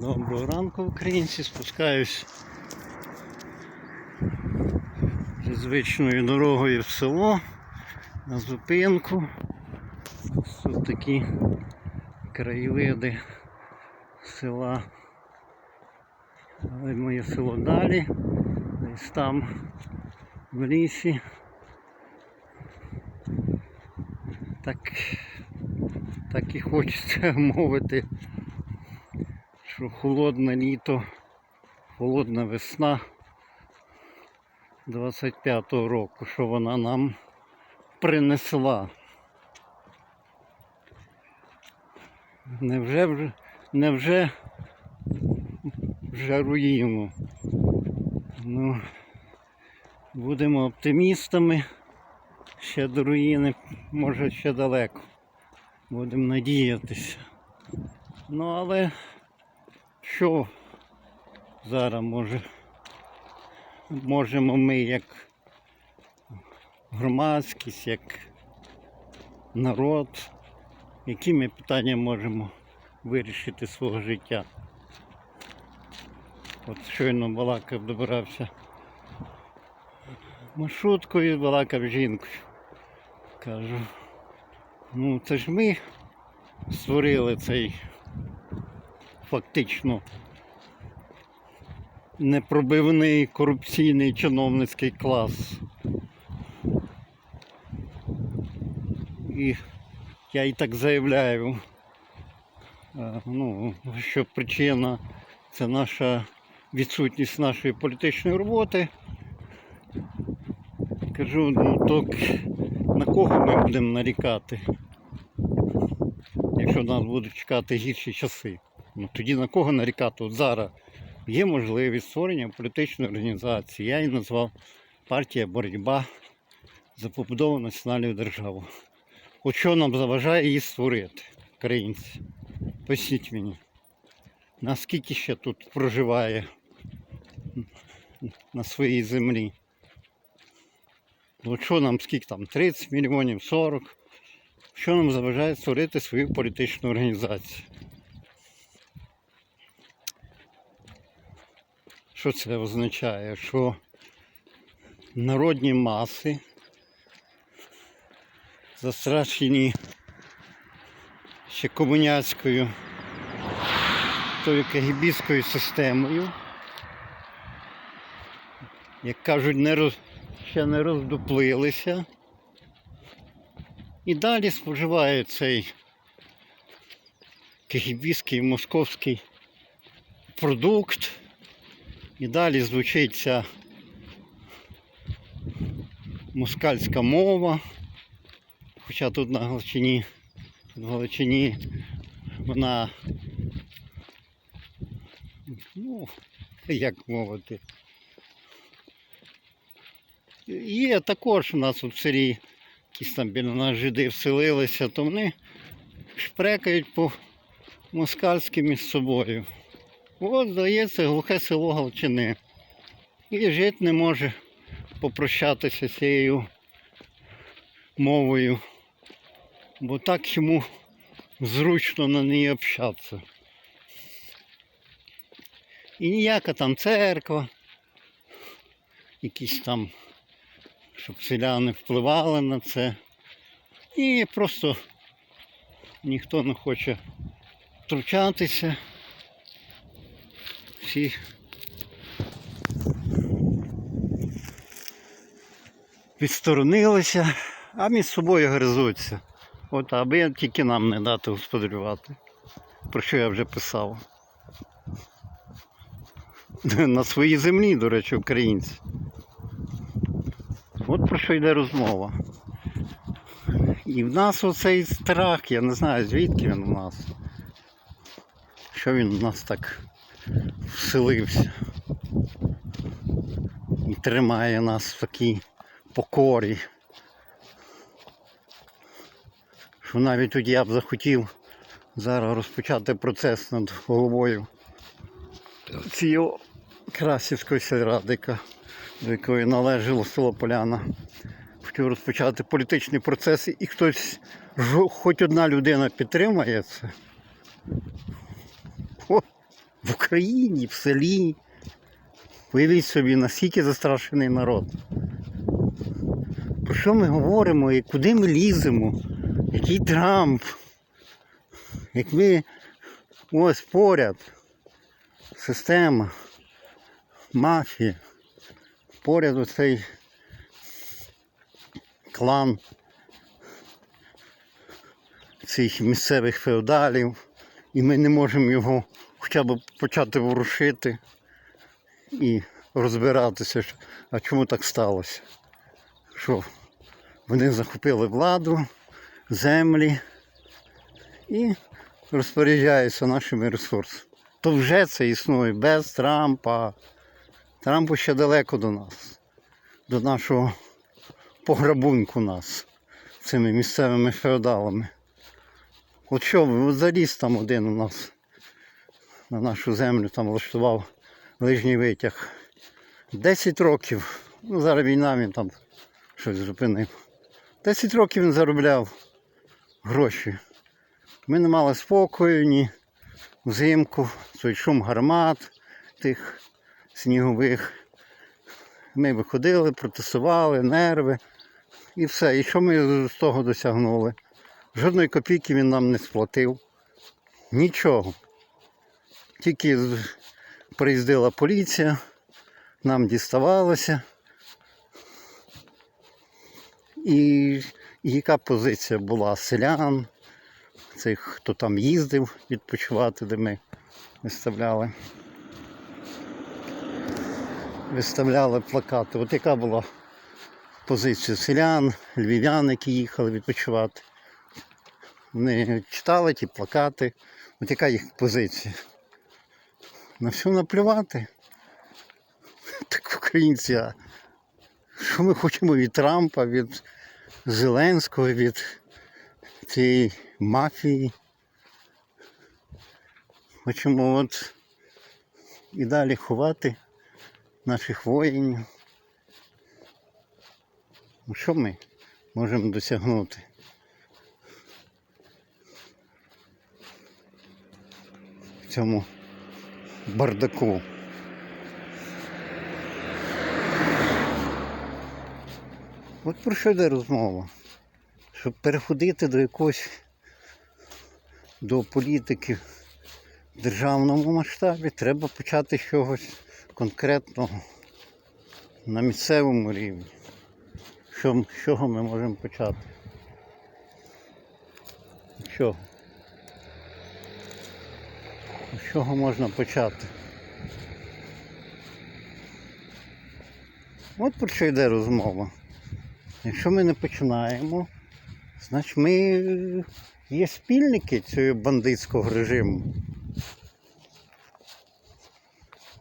Доброго ранку, українці. Спускаюсь зі звичною дорогою в село на зупинку. Тут такі краєвиди села. Але моє село далі, десь там в лісі. Так, так і хочеться мовити що холодне літо, холодна весна 25-го року, що вона нам принесла. Невже вже, невже вже руїну? Ну, будемо оптимістами. Ще до руїни, може ще далеко. Будемо надіятися. Ну але що зараз може можемо ми як громадськість, як народ, які ми питання можемо вирішити свого життя. От щойно балакав, добирався маршруткою, балакав жінкою. Кажу, ну це ж ми створили цей фактично непробивний корупційний чиновницький клас. І я і так заявляю, е, ну, що причина це наша відсутність нашої політичної роботи. Кажу, ну то на кого ми будемо нарікати, якщо нас будуть чекати гірші часи? Ну тоді на кого нарікати? От зараз є можливість створення політичної організації. Я її назвав партія боротьба за побудову національної держави. От що нам заважає її створити, українці? Поясніть мені, наскільки ще тут проживає на своїй землі? От що нам скільки там? 30 мільйонів, 40? Що нам заважає створити свою політичну організацію? Що це означає? Що народні маси застрашені ще комуняцькою тою кагібістською системою, як кажуть, не роз, ще не роздуплилися. І далі споживають цей кагібістський московський продукт. І далі звучить ця москальська мова. Хоча тут на Галичині, в Галичині вона, ну, як мовити. Є також у нас у селі, якісь там біля нас жиди вселилися, то вони шпрекають по москальськи між собою. От, здається, глухе село Галчини. І жити не може попрощатися з цією мовою, бо так йому зручно на неї общатися. І ніяка там церква, якісь там, щоб селяни впливали на це. І просто ніхто не хоче втручатися всі відсторонилися, а між собою гризуться. От аби тільки нам не дати господарювати. Про що я вже писав. На своїй землі, до речі, українці. От про що йде розмова. І в нас оцей страх, я не знаю звідки він у нас. Що він у нас так вселився і тримає нас в такій покорі. Що навіть тоді я б захотів зараз розпочати процес над головою цієї Красівської сільради, яка- до якої належало село Поляна. Хотів розпочати політичний процес і хтось, хоч одна людина підтримає це. В Україні, в селі. Уявіть собі, наскільки застрашений народ. Про що ми говоримо і куди ми ліземо? Який Трамп? Як ми ось поряд. Система, мафія, поряд оцей клан цих місцевих феодалів, і ми не можемо його хоча б почати ворушити і розбиратися, а чому так сталося. Що вони захопили владу, землі і розпоряджаються нашими ресурсами. То вже це існує без Трампа. Трампу ще далеко до нас, до нашого пограбунку нас цими місцевими феодалами. От що заліз там один у нас на нашу землю, там влаштував лижній витяг. 10 років. Ну, зараз війна він там щось зупинив. 10 років він заробляв гроші. Ми не мали спокою ні взимку, той шум гармат тих снігових. Ми виходили, протестували, нерви і все. І що ми з того досягнули? Жодної копійки він нам не сплатив. Нічого. Тільки приїздила поліція, нам діставалося. І, яка позиція була селян, цих, хто там їздив відпочивати, де ми виставляли. Виставляли плакати. От яка була позиція селян, львів'ян, які їхали відпочивати. Вони читали ті плакати. От яка їх позиція? На все наплювати. Так українці, а що ми хочемо від Трампа, від Зеленського, від цієї мафії? Хочемо от і далі ховати наших воїнів. Ну, Що ми можемо досягнути? В цьому бардаку. От про що йде розмова? Щоб переходити до якогось до політики в державному масштабі, треба почати з чогось конкретного на місцевому рівні. Що, з чого ми можемо почати? Чого? З чого можна почати? От про що йде розмова. Якщо ми не починаємо, значить ми є спільники цього бандитського режиму.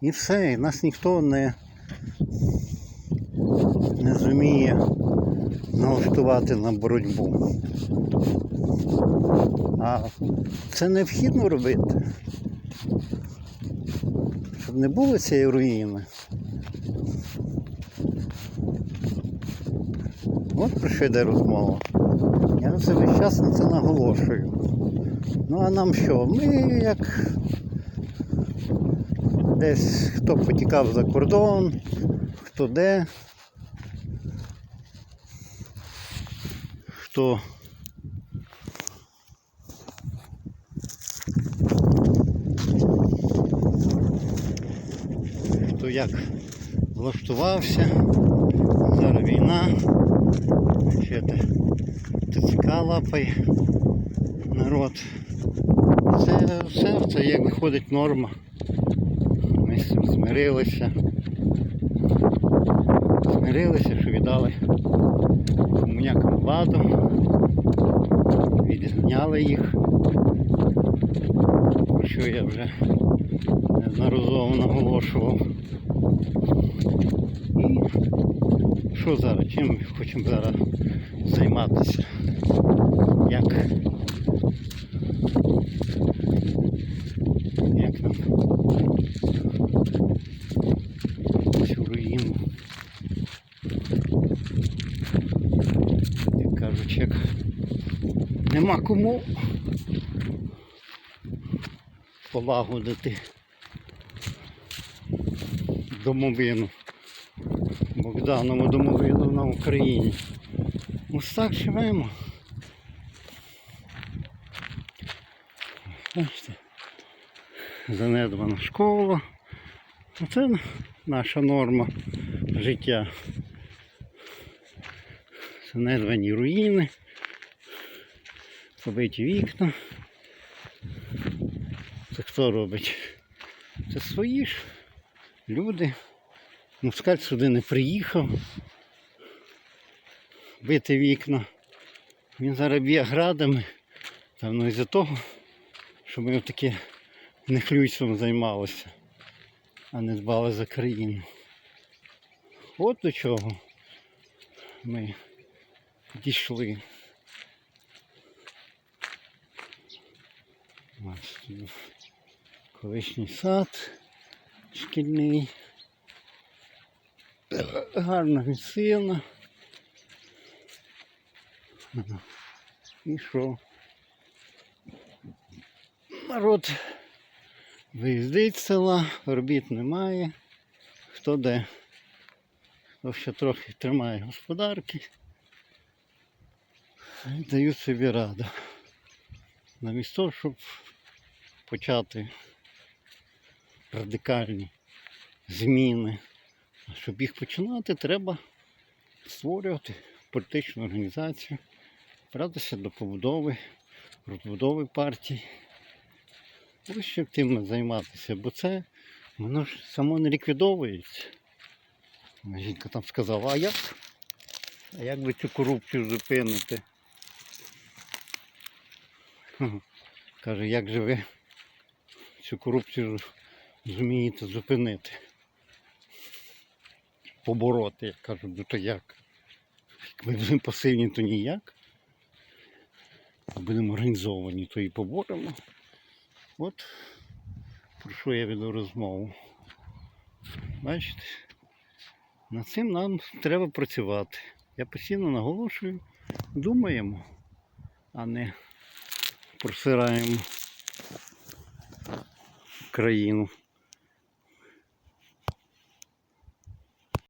І все, і нас ніхто не, не зуміє налаштувати на боротьбу. А це необхідно робити, щоб не було цієї руїни. От про що йде розмова. Я це весь час на це наголошую. Ну а нам що? Ми як десь хто потікав за кордон, хто де, хто хто як влаштувався. Зараз війна. Ще ТЦК лапає народ. Це все це як виходить норма. Ми з цим змирилися. Змирилися, що віддали комунякам владу, відзняли їх, що я вже неодноразово наголошував. І що зараз? Чим хочемо зараз займатися? Як? Як нам цю руїну? Як кажуть, як нема кому полагодити домовину. Богданову домовину на Україні. Ось так живемо. Бачите, занедбана школа. Оце наша норма життя. Занедбані руїни, побиті вікна. Це хто робить? Це свої ж люди. Москаль сюди не приїхав. Бити вікна. Він зараз б'є градами. Певно, із-за того, що ми таке нехлюйством займалися, а не дбали за країну. От до чого ми дійшли. Ось тут колишній сад шкільний. Гарна місцина. І що? Народ виїздить з села, робіт немає. Хто де? Хто ще трохи тримає господарки. Дають собі раду. Замість того, щоб почати радикальні зміни. А щоб їх починати, треба створювати політичну організацію, братися до побудови, розбудови партій. Ось щоб тим займатися, бо це воно ж само не ліквідовується. Жінка там сказала, а як? А як ви цю корупцію зупините? Каже, як же ви цю корупцію зумієте зупинити? Побороти, я кажу, ну то як? Як ми будемо пасивні, то ніяк. А будемо організовані, то і поборемо. От про що я веду розмову. Бачите? Над цим нам треба працювати. Я постійно наголошую, думаємо, а не просираємо країну.